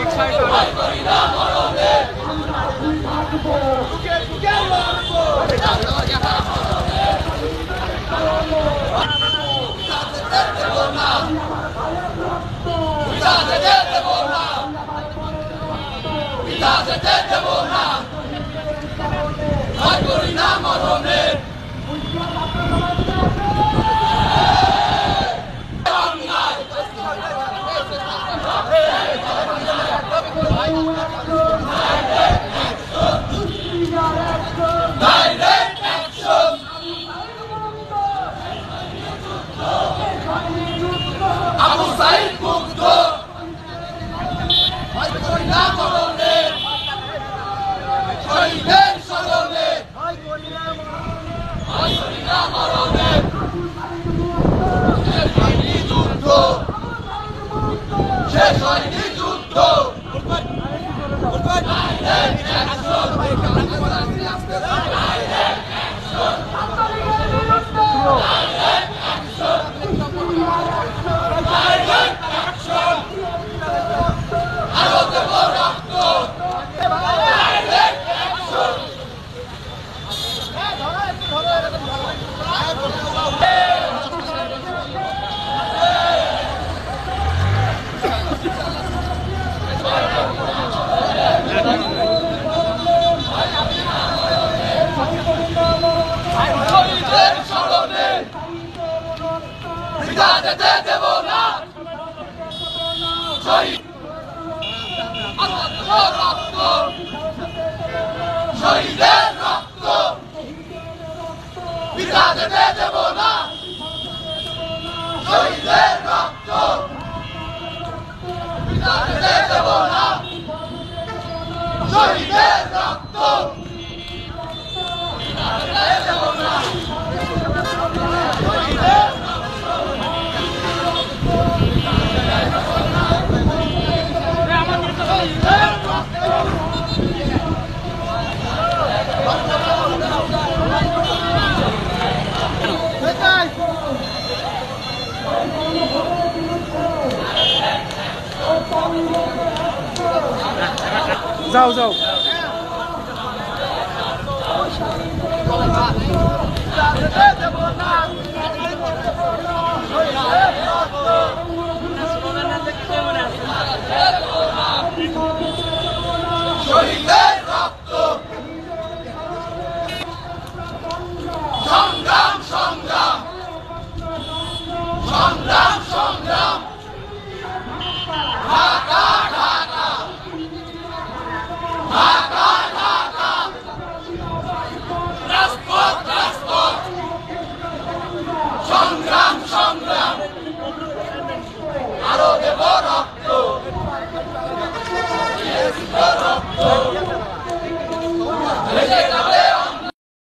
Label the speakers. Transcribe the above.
Speaker 1: Excited. শেষ হয়নি যুদ্ধ। ইজাজতে দেব না। শহীদ শহীদের
Speaker 2: যাও যাও।